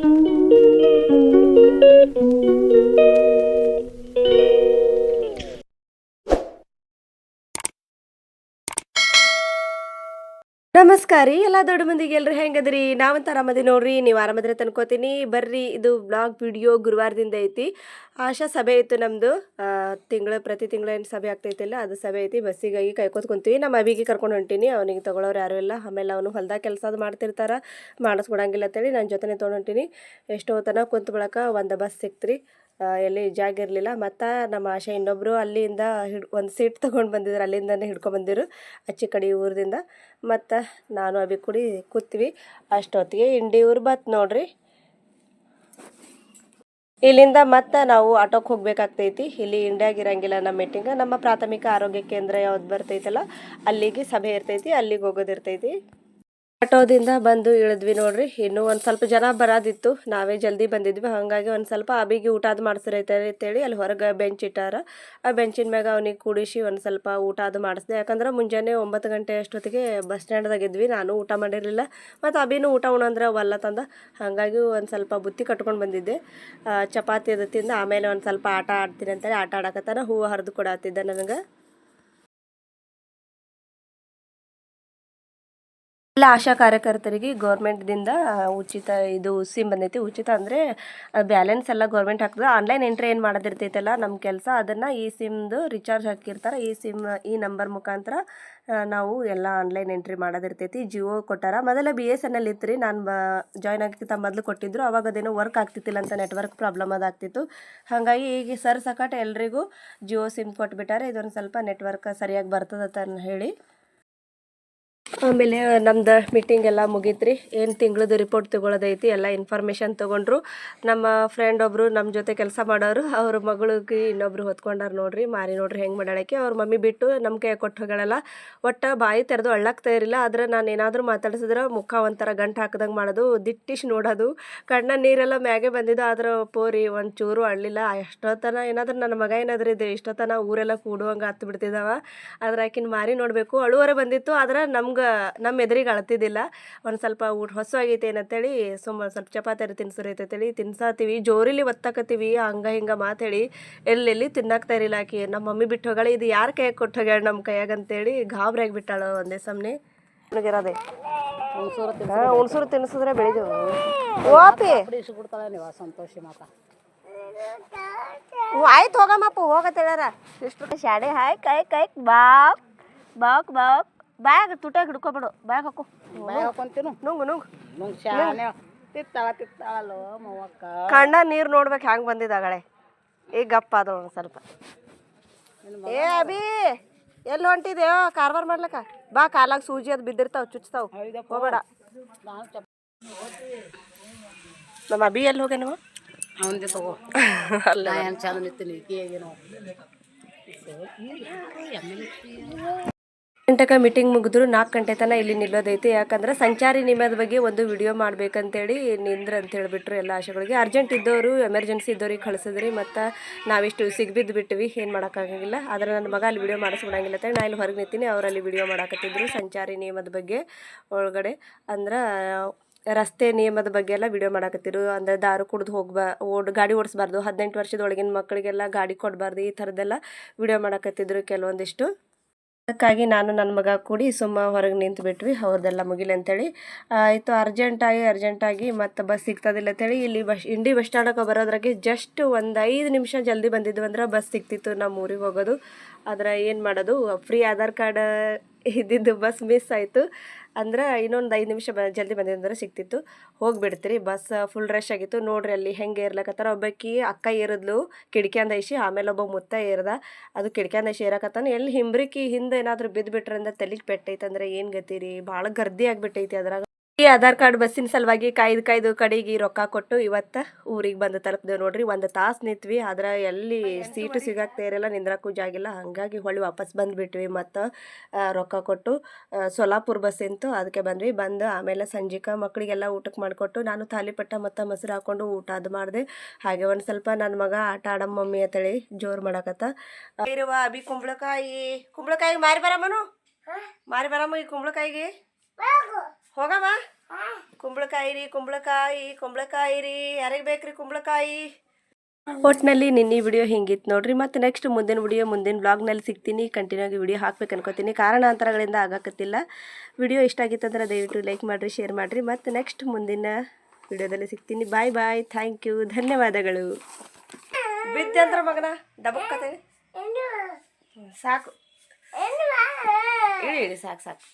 Thank you. ನಮಸ್ಕಾರ ರೀ, ಎಲ್ಲ ದೊಡ್ಡ ಮಂದಿಗೆ ಎಲ್ರು ಹೆಂಗದ್ರಿ? ನಾವಂತ ಆರಾಮದಿ ನೋಡ್ರಿ, ನೀವು ಆರಾಮದ್ರೆ ತನ್ಕೋತೀನಿ ಬರ್ರಿ, ಇದು ಬ್ಲಾಗ್ ವಿಡಿಯೋ ಗುರುವಾರದಿಂದ ಐತಿ. ಆಶಾ ಸಭೆ ಇತ್ತು ನಮ್ಮದು ತಿಂಗಳ, ಪ್ರತಿ ತಿಂಗಳ ಏನು ಸಭೆ ಆಗ್ತೈತಿಲ್ಲ, ಅದು ಸಭೆ ಐತಿ. ಬಸ್ಸಿಗಾಗಿ ಕೋತ್ ಕುಂತೀವಿ. ನಮ್ಮ ಅವಿಗೆ ಕರ್ಕೊಂಡು ಹೊಂಟೀನಿ. ಅವನಿಗೆ ತಗೊಳ್ಳೋರು ಯಾರು ಇಲ್ಲ. ಆಮೇಲೆ ಅವನು ಹೊಲ್ದಾಗ ಕೆಲಸ ಅದು ಮಾಡ್ತಿರ್ತಾರ. ಮಾಡಿಸ್ಕೊಡಂಗಿಲ್ಲ ಅಂತೇಳಿ ನನ್ನ ಜೊತೆನೇ ತೊಗೊಂಡು ಹೊಂಟೀನಿ. ಎಷ್ಟೋ ತನಕ ಕುಂತ ಒಂದು ಬಸ್ ಸಿಕ್ತ್ರಿ. ಎಲ್ಲಿ ಜಾಗ ಇರಲಿಲ್ಲ. ಮತ್ತು ನಮ್ಮ ಆಶಾ ಇನ್ನೊಬ್ಬರು ಅಲ್ಲಿಂದ ಹಿಡ್, ಒಂದು ಸೀಟ್ ತೊಗೊಂಡು ಬಂದಿದ್ರು. ಅಲ್ಲಿಂದನೇ ಹಿಡ್ಕೊಂಡು ಬಂದಿರು ಅಚ್ಚಿ ಕಡೆ ಊರಿಂದ ಮತ್ತು ನಾನು ಅಭಿ ಕೂಡಿ ಕೂತ್ವಿ. ಅಷ್ಟೊತ್ತಿಗೆ ಇಂಡಿ ಊರು ಬತ್ ನೋಡ್ರಿ. ಇಲ್ಲಿಂದ ಮತ್ತೆ ನಾವು ಆಟೋಕ್ಕೆ ಹೋಗ್ಬೇಕಾಗ್ತೈತಿ. ಇಲ್ಲಿ ಇಂಡಿಯಾಗ ಇರಂಗಿಲ್ಲ ನಮ್ಮ ಮೀಟಿಂಗ್ ನಮ್ಮ ಪ್ರಾಥಮಿಕ ಆರೋಗ್ಯ ಕೇಂದ್ರ ಯಾವ್ದು ಬರ್ತೈತಲ್ಲ, ಅಲ್ಲಿಗೆ ಸಭೆ ಇರ್ತೈತಿ, ಅಲ್ಲಿಗೆ ಹೋಗೋದಿರ್ತೈತಿ. ಆಟೋದಿಂದ ಬಂದು ಇಳಿದ್ವಿ ನೋಡ್ರಿ. ಇನ್ನೂ ಒಂದು ಸ್ವಲ್ಪ ಜನ ಬರೋದಿತ್ತು. ನಾವೇ ಜಲ್ದಿ ಬಂದಿದ್ವಿ. ಹಾಗಾಗಿ ಒಂದು ಸ್ವಲ್ಪ ಅಬಿಗೆ ಊಟ ಅದು ಮಾಡಿಸ್ರೈತೆ ಅಂತೇಳಿ ಅಲ್ಲಿ ಹೊರಗೆ ಬೆಂಚ್ ಇಟ್ಟಾರ. ಆ ಬೆಂಚಿನ ಮ್ಯಾಗ ಅವನಿಗೆ ಕೂಡಿಸಿ ಒಂದು ಸ್ವಲ್ಪ ಊಟ ಅದು ಮಾಡಿಸ್ದೆ. ಯಾಕಂದ್ರೆ ಮುಂಜಾನೆ ಒಂಬತ್ತು ಗಂಟೆ ಅಷ್ಟೊತ್ತಿಗೆ ಬಸ್ ಸ್ಟ್ಯಾಂಡ್ದಾಗ ಇದ್ವಿ ನಾನು ಊಟ ಮಾಡಿರಲಿಲ್ಲ. ಮತ್ತು ಅಬಿನೂ ಊಟ ಉಣಂದ್ರೆ ಒಲ್ಲ ತಂದ. ಹಾಗಾಗಿ ಒಂದು ಸ್ವಲ್ಪ ಬುತ್ತಿ ಕಟ್ಕೊಂಡು ಬಂದಿದ್ದೆ. ಚಪಾತಿ ಅದು ತಿಂದು ಆಮೇಲೆ ಒಂದು ಸ್ವಲ್ಪ ಆಟ ಆಡ್ತೀನಿ ಅಂತೇಳಿ ಆಟ ಆಡಕತ್ತಾನ. ಹೂವು ಹರಿದು ಕೊಡತ್ತಿದ್ದ ನನಗೆ. ಎಲ್ಲ ಆಶಾ ಕಾರ್ಯಕರ್ತರಿಗೆ ಗೌರ್ಮೆಂಟ್ದಿಂದ ಉಚಿತ ಇದು ಸಿಮ್ ಬಂದೈತಿ. ಉಚಿತ ಅಂದರೆ ಬ್ಯಾಲೆನ್ಸ್ ಎಲ್ಲ ಗೌರ್ಮೆಂಟ್ ಹಾಕ್ತದೆ. ಆನ್ಲೈನ್ ಎಂಟ್ರಿ ಏನು ಮಾಡೋದಿರ್ತೈತಲ್ಲ ನಮ್ಮ ಕೆಲಸ ಅದನ್ನು ಈ ಸಿಮ್ದು ರಿಚಾರ್ಜ್ ಹಾಕಿರ್ತಾರೆ. ಈ ಸಿಮ್ ಈ ನಂಬರ್ ಮುಖಾಂತರ ನಾವು ಎಲ್ಲ ಆನ್ಲೈನ್ ಎಂಟ್ರಿ ಮಾಡೋದಿರ್ತೈತಿ. ಜಿಯೋ ಕೊಟ್ಟಾರ. ಮೊದಲ ಬಿ ಎಸ್ ಎನ್ ಎಲ್ ಇತ್ತು ರೀ ನಾನು ಬ ಜಾಯ್ನ್ ಆಗಿಕ್ಕಿಂತ ಮೊದಲು ಕೊಟ್ಟಿದ್ರು. ಅವಾಗ ಅದೇನೋ ವರ್ಕ್ ಆಗ್ತಿತ್ತಿಲ್ಲ ಅಂತ ನೆಟ್ವರ್ಕ್ ಪ್ರಾಬ್ಲಮ್ ಅದಾಗ್ತಿತ್ತು ಹಾಗಾಗಿ ಈಗ ಸರ್ ಸಕಟ್ ಎಲ್ಲರಿಗೂ ಜಿಯೋ ಸಿಮ್ ಕೊಟ್ಬಿಟ್ಟಾರೆ. ಇದೊಂದು ಸ್ವಲ್ಪ ನೆಟ್ವರ್ಕ್ ಸರಿಯಾಗಿ ಬರ್ತದತ್ತ ಹೇಳಿ. ಆಮೇಲೆ ನಮ್ದು ಮೀಟಿಂಗ್ ಎಲ್ಲ ಮುಗೀತ್ರಿ. ಏನು ತಿಂಗಳದ್ದು ರಿಪೋರ್ಟ್ ತೊಗೊಳೋದೈತಿ, ಎಲ್ಲ ಇನ್ಫಾರ್ಮೇಷನ್ ತೊಗೊಂಡ್ರು. ನಮ್ಮ ಫ್ರೆಂಡ್ ಒಬ್ಬರು ನಮ್ಮ ಜೊತೆ ಕೆಲಸ ಮಾಡೋರು, ಅವ್ರ ಮಗಳಿಗೆ ಇನ್ನೊಬ್ರು ಹೊತ್ಕೊಂಡಾರ ನೋಡ್ರಿ. ಮಾರಿ ನೋಡ್ರಿ ಹೆಂಗೆ ಮಾಡಾಳಕ್ಕೆ ಅವ್ರ ಮಮ್ಮಿ ಬಿಟ್ಟು ನಮ್ಮ ಕೈ ಕೊಟ್ಟು ಹೋಗಳಲ್ಲ ಒಟ್ಟು ಬಾಯಿ ತೆರೆದು ಅಳ್ಳಾಗ್ತಾ ಇರಲಿಲ್ಲ ಆದ್ರೆ ನಾನು ಏನಾದರೂ ಮಾತಾಡ್ಸಿದ್ರೆ ಮುಖ ಒಂಥರ ಗಂಟು ಹಾಕ್ದಂಗೆ ಮಾಡೋದು, ದಿಟ್ಟಿಶ್ ನೋಡೋದು. ಕಣ್ಣ ನೀರೆಲ್ಲ ಮ್ಯಾಗೆ ಬಂದಿದ್ದು ಆದ್ರೆ ಪೋರಿ ಒಂದು ಚೂರು ಅಳ್ಳಿಲ್ಲ. ಎಷ್ಟೊತ್ತನ ಏನಾದ್ರೂ ನನ್ನ ಮಗ ಏನಾದರೂ ಇದೆ ಇಷ್ಟೊತ್ತನ ಊರೆಲ್ಲ ಕೂಡುವಂಗೆ ಹತ್ತು ಬಿಡ್ತಿದ್ದಾವ ಆದ್ರೆ ಆಕಿನ ಮಾರಿ ನೋಡಬೇಕು. ಅಳುವರೆ ಬಂದಿತ್ತು. ಆದ್ರೆ ನಮ್ಗೆ ನಮ್ಮ ಎದುರಿಗೆ ಅಳ್ತಿದ್ದಿಲ್ಲ. ಒಂದು ಸ್ವಲ್ಪ ಊಟ ಹೊಸ ಆಗೈತೆ ಏನಂತೇಳಿ ಸುಮ್ಮ ಸ್ವಲ್ಪ ಚಪಾತಿ ತಿನ್ಸೋರು ಹೇಳಿ ತಿನ್ಸಾತೀವಿ. ಜೋರಿಲಿ ಒತ್ತಾಕತ್ತೀವಿ. ಹಂಗ ಹಿಂಗೆ ಮಾತೇಳಿ ಎಲ್ಲೆಲ್ಲಿ ತಿನ್ನಾಕ್ತಾ ಇರಲಿಲ್ಲ ಆಕಿ. ನಮ್ಮ ಮಮ್ಮಿ ಬಿಟ್ಟು ಹೋಗಾಳ. ಇದು ಯಾರ ಕೈಯಾಗ ಕೊಟ್ಟು ಹೋಗ್ಯಾಳ ನಮ್ಮ ಕೈಯಾಗ ಅಂತೇಳಿ ಗಾಬರಿ ಆಗಿಬಿಟ್ಟಾಳ ಒಂದೇ ಸಮನೆ. ನನಗಿರೋದೆ ಹುಣಸೂರು ತಿನ್ಸಿದ್ರೆ ಬೆಳಿದೆವು ಓಪಿ ಸಂತೋಷಿ ಮಾತ. ಆಯ್ತು ಹೋಗಮ್ಮಪ್ಪ ಹೋಗತ್ತೇಳಾರ ಹೇಳ್ಯಾರ. ಇಷ್ಟು ಶಾಡೆ ಹಾಯ್ ಕೈ ಕೈ ಬಾಕ್ ಬಾಕ್ ಬಾಕ್. ಬ್ಯಾಗ್ ತುಟ್ಯಾಗ ಹಿಡ್ಕೊಬಿಡು. ಬ್ಯಾಗ್ ಹಾಕು. ಬ್ಯಾಗ್ ಹಾಕೊಂತೀನು? ನುಂಗು ನುಂಗು. ನುಂಗ್ ಶಾನೆ. ತಿತ್ತಾಳ ತಿತ್ತಾಳಲ್ಲ ಮವ್ವಕ್ಕ. ಕಣ್ಣ ನೀರು ನೋಡ್ಬೇಕು ಹ್ಯಾಂಗೆ ಬಂದಿದ್ದಾಗಳೆ. ಈಗ ಗಪ್ಪ ಅದು ಒಂದು ಸ್ವಲ್ಪ. ಏ ಅಭಿ ಎಲ್ಲಿ ಹೊಂಟಿದೆಯೋ? ಕಾರ್ಬಾರ್ ಮಾಡ್ಲಕ್ಕ? ಬಾ ಕಾಲಾಗ ಸೂಜಿ ಅದು ಬಿದ್ದಿರ್ತಾವ ಚುಚ್ತಾವ. ಹೋಗಬೇಡ. ನಮ್ಮ ಅಭಿ ಎಲ್ಲಿ ಹೋಗ್ಯಾನವ ಅವಂದೆ ತಗೋ. ಅಲ್ಲ. ಏನು ಚಂದ ನಿಂತೀನಿ. ಈಗೇನು ಗಂಟೆಗೆ ಮೀಟಿಂಗ್ ಮುಗಿದ್ರು ನಾಲ್ಕು ಗಂಟೆ ತನಕ ಇಲ್ಲಿ ನಿಲ್ಲೋದೈತಿ. ಯಾಕಂದ್ರೆ ಸಂಚಾರಿ ನಿಯಮದ ಬಗ್ಗೆ ಒಂದು ವಿಡಿಯೋ ಮಾಡ್ಬೇಕಂತೇಳಿ ನಿಂದ್ರ ಅಂತ ಹೇಳಿಬಿಟ್ರು ಎಲ್ಲ ಆಶೆಗಳಿಗೆ. ಅರ್ಜೆಂಟ್ ಇದ್ದವರು ಎಮರ್ಜೆನ್ಸಿ ಇದ್ದವ್ರಿಗೆ ಕಳಿಸಿದ್ರಿ ಮತ್ತು ನಾವಿಷ್ಟು ಸಿಗ್ಬಿದ್ದು ಬಿಟ್ಟಿವಿ. ಏನು ಮಾಡೋಕ್ಕಾಗಂಗಿಲ್ಲ. ಆದರೆ ನನ್ನ ಮಗ ಅಲ್ಲಿ ವಿಡಿಯೋ ಮಾಡಿಸ್ಬಿಡಂಗಿಲ್ಲ ಅಂತೇಳಿ ನಾ ಇಲ್ಲಿ ಹೊರಗೆ ನಿಂತೀನಿ. ಅವರಲ್ಲಿ ವಿಡಿಯೋ ಮಾಡಾಕತ್ತಿದ್ರು ಸಂಚಾರಿ ನಿಯಮದ ಬಗ್ಗೆ ಒಳಗಡೆ. ಅಂದ್ರೆ ರಸ್ತೆ ನಿಯಮದ ಬಗ್ಗೆ ಎಲ್ಲ ವಿಡಿಯೋ ಮಾಡಾಕತ್ತಿರು ಅಂದರೆ ದಾರು ಕುಡ್ದು ಹೋಗ್ಬಾ, ಓಡ್, ಗಾಡಿ ಓಡಿಸ್ಬಾರ್ದು. ಹದಿನೆಂಟು ವರ್ಷದೊಳಗಿನ ಮಕ್ಕಳಿಗೆಲ್ಲ ಗಾಡಿ ಕೊಡಬಾರ್ದು ಈ ಥರದ್ದೆಲ್ಲ ವಿಡಿಯೋ ಮಾಡಾಕತ್ತಿದ್ರು ಕೆಲವೊಂದಿಷ್ಟು. ಅದಕ್ಕಾಗಿ ನಾನು ನನ್ನ ಮಗ ಕೂಡಿ ಸುಮ್ಮ ಹೊರಗೆ ನಿಂತು ಬಿಟ್ವಿ ಅವ್ರದ್ದೆಲ್ಲ ಮುಗಿಲಿ ಅಂತೇಳಿ. ಆಯಿತು, ಅರ್ಜೆಂಟಾಗಿ ಅರ್ಜೆಂಟಾಗಿ ಮತ್ತು ಬಸ್ ಸಿಗ್ತದಿಲ್ಲ ಅಂತೇಳಿ ಇಲ್ಲಿ ಬಸ್, ಇಂಡಿ ಬಸ್ ಸ್ಟ್ಯಾಂಡಕ್ಕೆ ಬರೋದ್ರಾಗೆ ಜಸ್ಟ್ ಒಂದು ಐದು ನಿಮಿಷ ಜಲ್ದಿ ಬಂದಿದ್ವು ಅಂದ್ರೆ ಬಸ್ ಸಿಗ್ತಿತ್ತು ನಮ್ಮ ಊರಿಗೆ ಹೋಗೋದು. ಆದರೆ ಏನು ಮಾಡೋದು, ಫ್ರೀ ಆಧಾರ್ ಕಾರ್ಡ್ ಇದ್ದಿದ್ದು ಬಸ್ ಮಿಸ್ ಆಯಿತು. ಅಂದ್ರೆ ಇನ್ನೊಂದು ಐದು ನಿಮಿಷ ಬ, ಜಲ್ದಿ ಬಂದಿದ್ರೆ ಸಿಗ್ತಿತ್ತು. ಹೋಗಿಬಿಡ್ತೀರಿ, ಬಸ್ ಫುಲ್ ರಶ್ ಆಗಿತ್ತು. ನೋಡ್ರಿ ಅಲ್ಲಿ ಹೆಂಗೆ ಇರ್ಲಕತ್ತಾರ ಒಬ್ಬಾಕಿ ಅಕ್ಕ ಏರಿದ್ಲು, ಕಿಡ್ಕ್ಯಾಂದ ಐಸಿ ಆಮೇಲೆ ಒಬ್ಬ ಮುತ್ತ ಏರ್ದ. ಅದು ಕಿಡ್ಕ್ಯಾಂದ ಐಸಿ ಏರಕತ್ತಾನ. ಎಲ್ಲಿ ಹಿಂಬ್ರಿಕಿ ಹಿಂದೆ ಏನಾದರೂ ಬಿದ್ದುಬಿಟ್ರಂದ್ರೆ ತಲೆಗೆ ಪೆಟ್ಟೈತೆ ಅಂದ್ರೆ ಏನು ಗತಿ ರೀ ಭಾಳ ಗರ್ದಿ ಆಗಿಬಿಟ್ಟೈತಿ ಅದ್ರಾಗ. ಈ ಆಧಾರ್ ಕಾರ್ಡ್ ಬಸ್ಸಿನ ಸಲುವಾಗಿ ಕಾಯ್ದು ಕಾಯ್ದು ಕಡೆಗೆ ರೊಕ್ಕ ಕೊಟ್ಟು ಇವತ್ತು ಊರಿಗೆ ಬಂದು ತಲುಪಿದೆವು ನೋಡ್ರಿ. ಒಂದು ತಾಸು ನಿಂತ್ವಿ ಆದ್ರೆ ಎಲ್ಲಿ ಸೀಟು ಸಿಗಾಕ್ತಾ ಇರಲ್ಲ ನಿಂದ್ರಕ್ಕೂ ಜಾಗಿಲ್ಲ ಹಾಗಾಗಿ ಹೊಳ್ಳಿ ವಾಪಸ್ ಬಂದುಬಿಟ್ವಿ ಮತ್ತು ರೊಕ್ಕ ಕೊಟ್ಟು ಸೊಲಾಪುರ ಬಸ್ ಇಂತು ಅದಕ್ಕೆ ಬಂದ್ವಿ. ಬಂದು ಆಮೇಲೆ ಸಂಜಿಕ ಮಕ್ಕಳಿಗೆಲ್ಲ ಊಟಕ್ಕೆ ಮಾಡಿಕೊಟ್ಟು ನಾನು ತಾಲಿಪಟ್ಟ ಮತ್ತು ಮೊಸರು ಹಾಕ್ಕೊಂಡು ಊಟ ಅದು ಮಾಡಿದೆ. ಹಾಗೆ ಒಂದು ಸ್ವಲ್ಪ ನನ್ನ ಮಗ ಆಟ ಆಡಮ್ಮ ಮಮ್ಮಿ ಅಂತೇಳಿ ಜೋರು ಮಾಡಕತ್ತ. ಇರುವ ಅಭಿ ಕುಂಬಳಕಾಯಿ ಕುಂಬಳಕಾಯಿ ಮಾರಿ ಬರಮ್ಮನು? ಮಾರಿ ಬರಮ್ಮ ಈ ಕುಂಬಳಕಾಯಿಗೆ? ಹೋಗಮ್ಮ. ಕುಂಬಳಕಾಯಿ ರೀ ಕುಂಬಳಕಾಯಿ ಕುಂಬಳಕಾಯಿ ರೀ ಯಾರಿಗೆ ಬೇಕ್ರಿ ಕುಂಬಳಕಾಯಿ? ಒಟ್ನಲ್ಲಿ ನಿನ್ನೆ ವಿಡಿಯೋ ಹಿಂಗಿತ್ತು ನೋಡ್ರಿ. ಮತ್ತು ನೆಕ್ಸ್ಟ್ ಮುಂದಿನ ವಿಡಿಯೋ ಮುಂದಿನ ಬ್ಲಾಗ್ನಲ್ಲಿ ಸಿಗ್ತೀನಿ. ಕಂಟಿನ್ಯೂ ಆಗಿ ವಿಡಿಯೋ ಹಾಕ್ಬೇಕು ಅನ್ಕೋತೀನಿ ಕಾರಣಾಂತರಗಳಿಂದ ಆಗಾಕತ್ತಿಲ್ಲ. ವಿಡಿಯೋ ಇಷ್ಟ ಆಗಿತ್ತಂದ್ರೆ ದಯವಿಟ್ಟು ಲೈಕ್ ಮಾಡಿರಿ ಶೇರ್ ಮಾಡಿರಿ. ಮತ್ತು ನೆಕ್ಸ್ಟ್ ಮುಂದಿನ ವಿಡಿಯೋದಲ್ಲಿ ಸಿಗ್ತೀನಿ. ಬಾಯ್ ಬಾಯ್ ಥ್ಯಾಂಕ್ ಯು ಧನ್ಯವಾದಗಳು. ಬಿದ್ದಂತ್ರ ಮಗನ ಡಬಕ್ಕತೆ ಸಾಕು. ಇಳಿ ಇಳಿ ಸಾಕು ಸಾಕು.